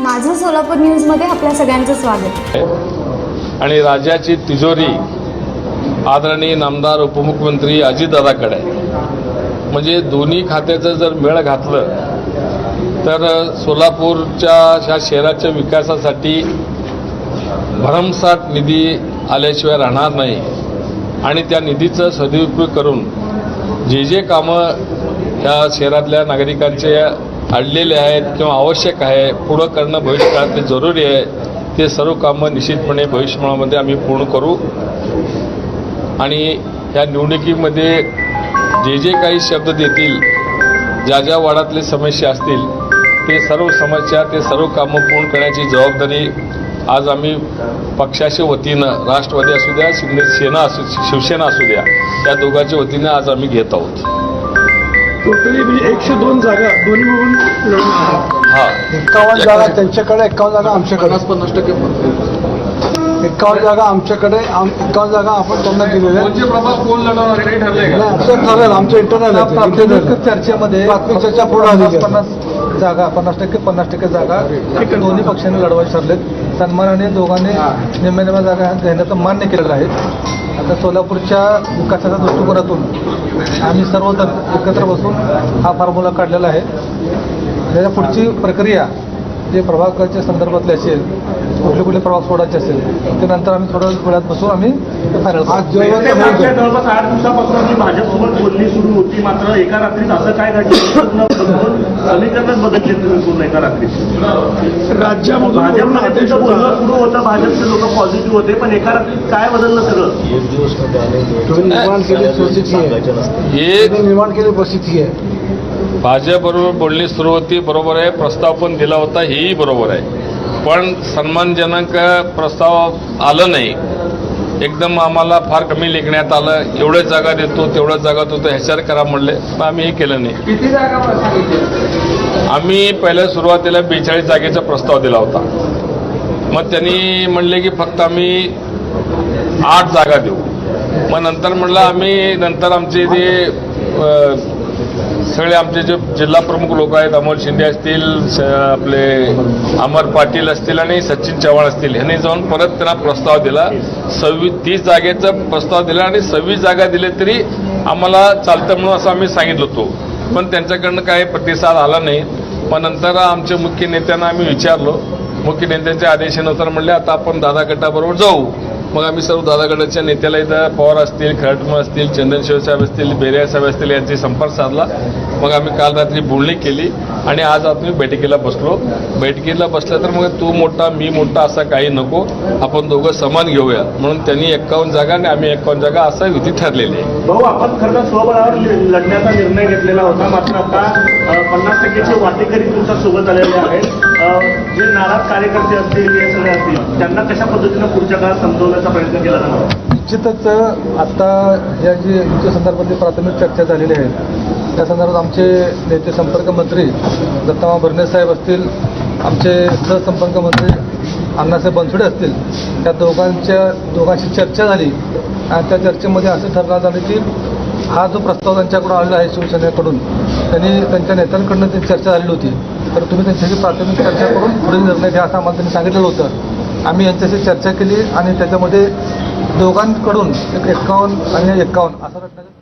माझं सोलापूर न्यूजमध्ये आपल्या सगळ्यांचं स्वागत. आणि राज्याची तिजोरी आदरणीय नामदार उपमुख्यमंत्री अजितदादाकडे. आहे म्हणजे दोन्ही खात्याचं जर मेळ घातलं तर सोलापूरच्या ह्या शहराच्या विकासासाठी भरमसाठ निधी आल्याशिवाय राहणार नाही. आणि त्या निधीचं सदुपयोग करून जे जे कामं ह्या शहरातल्या नागरिकांचे अडलेले आहेत किंवा आवश्यक आहे पुढं करणं भविष्यकाळात ते जरुरी आहे ते सर्व कामं निश्चितपणे भविष्यकाळामध्ये आम्ही पूर्ण करू. आणि या निवडणुकीमध्ये जे जे काही शब्द देतील ज्या ज्या वाडातले समस्या असतील ते सर्व समस्या ते सर्व कामं पूर्ण करण्याची जबाबदारी आज आम्ही पक्षाच्या वतीनं राष्ट्रवादी असू द्या शिंदे सेना असू शिवसेना असू द्या या दोघांच्या वतीनं आज आम्ही घेत आहोत. टोटली म्हणजे एकशे दोन जागा दोन्ही मिळून. हा. एकावन्न जागा त्यांच्याकडे एकावन्न जागा आमच्याकडे. पन्नास टक्के एकावन्न जागा आमच्याकडे आम- एकावन्न जागा आपण त्यांना दिलेल्या आहेत. कोणचे प्रभाग कोण लढवणार हे काही ठरलंय नाही, का आमचं ठरेल आमचं इंटरनल प्राथमिक चर्चेमध्ये प्राथमिक चर्चा पूर्ण पन्नास झालेली आहे. पन्नास जागा पन्नास टक्के पन्नास टक्के जागा दोन्ही पक्षांनी लढवायचे ठरलेत. सन्मानाने दोघांनी निम्म्या निम्म्या जागा घेण्याचं मान्य केलेलं आहे. आता सोलापूरच्या विकासाच्या दृष्टिकोनातून आम्ही सर्वजण एकत्र बसून हा फॉर्म्युला काढलेला आहे. त्याच्या पुढची प्रक्रिया जे प्रभागाच्या संदर्भातले असेल कुठले कुठले प्रभाग सोडायचे असेल ते नंतर आम्ही थोड्या वेळात बसून आम्ही फायनल आज जेव्हा ते मागच्या जवळपास आठ दिवसापासून जी भाजपसोबत बोलणी सुरू होती मात्र एका रात्रीत असं काय घडलं? न बदलून समीकरणच बदलले तुम्ही पूर्ण एका रात्रीत. राज्यामधून. बोलणं सुरू होतं भाजपचे लोक पॉझिटिव्ह होते पण एका रात्रीत काय बदललं सगळं? निर्माण केली परिस्थिती आहे. हे निर्माण केली परिस्थिती आहे. भाजपबरोबर बोलणी सुरू होती बरोबर आहे. प्रस्ताव पण दिला होता हेही बरोबर आहे. पण सन्मानजनक प्रस्ताव आलं नाही. एकदम आम्हाला फार कमी लेखण्यात आलं. एवढ्याच जागा देतो तेवढ्याच जागा देतो ह्याच्यावर करा म्हणले. पण आम्ही हे केलं नाही. आम्ही पहिल्या सुरुवातीला बेचाळीस जागेचा प्रस्ताव दिला होता. मग त्यांनी म्हणले की फक्त आम्ही आठ जागा देऊ. मग नंतर म्हणलं आम्ही नंतर आमचे जे अ, सगळे आमचे जे जिल्हा प्रमुख लोक आहेत अमोल शिंदे असतील आपले अमर पाटील असतील आणि सचिन चव्हाण असतील ह्यांनी जाऊन परत त्यांना प्रस्ताव दिला. सव्वीस तीस जागेचा प्रस्ताव दिला आणि सव्वीस जागा दिले तरी आम्हाला चालतं म्हणून असं आम्ही सांगितलं होतो. पण त्यांच्याकडनं काही प्रतिसाद आला नाही. पण नंतर आमच्या मुख्य नेत्यांना आम्ही विचारलो. मुख्य नेत्यांच्या आदेशानुसार म्हणले आता आपण दादा गटाबरोबर जाऊ. मग आम्ही सर्व दादागडाच्या नेत्याला इथं पवार असतील खरटमळ असतील चंदनशिव साहेब असतील बेरिया साहेब असतील यांचे संपर्क साधला. मग आम्ही काल रात्री बोलणी केली. आणि आज आम्ही बैठकीला बसलो. बैठकीला बसलं तर मग तू मोठा मी मोठा असा काही नको. आपण दोघं समान घेऊया. म्हणून त्यांनी एक्कावन्न जागा आणि आम्ही एक्कावन्न जागा असा विधी ठरलेली आहे. भाऊ आपण खरं तर स्वबळावर ल- लढण्याचा निर्णय घेतलेला होता. मात्र आता पन्नास टक्केचे वाटेकरी तुमच्यासोबत आलेले आहेत जे नाराज कार्यकर्ते असतील हे सगळे असतील त्यांना कशा पद्धतीनं पुढच्या काळात समजवण्याचा प्रयत्न केला जाणार? निश्चितच आता या जी संदर्भातली प्राथमिक चर्चा झालेली आहे त्या संदर्भात आमचे नेते संपर्क मंत्री दत्तामा भरणे साहेब असतील आमचे सहसंपर्क मंत्री अण्णासाहेब बनसोडे असतील त्या दोघांच्या दोघांशी चर्चा झाली आणि त्या चर्चेमध्ये असं ठरवण्यात आलं की हा जो प्रस्ताव त्यांच्याकडून आलेला आहे शिवसेनेकडून त्यांनी त्यांच्या नेत्यांकडून ती चर्चा झालेली होती. तर तुम्ही त्यांच्याशी प्राथमिक चर्चा करून पुढील निर्णय घ्या असं आम्हाला त्यांनी सांगितलेलं होतं. आम्ही यांच्याशी चर्चा केली आणि त्याच्यामध्ये दोघांकडून एक एक्कावन्न आणि एक्कावन्न असं रचण्याचा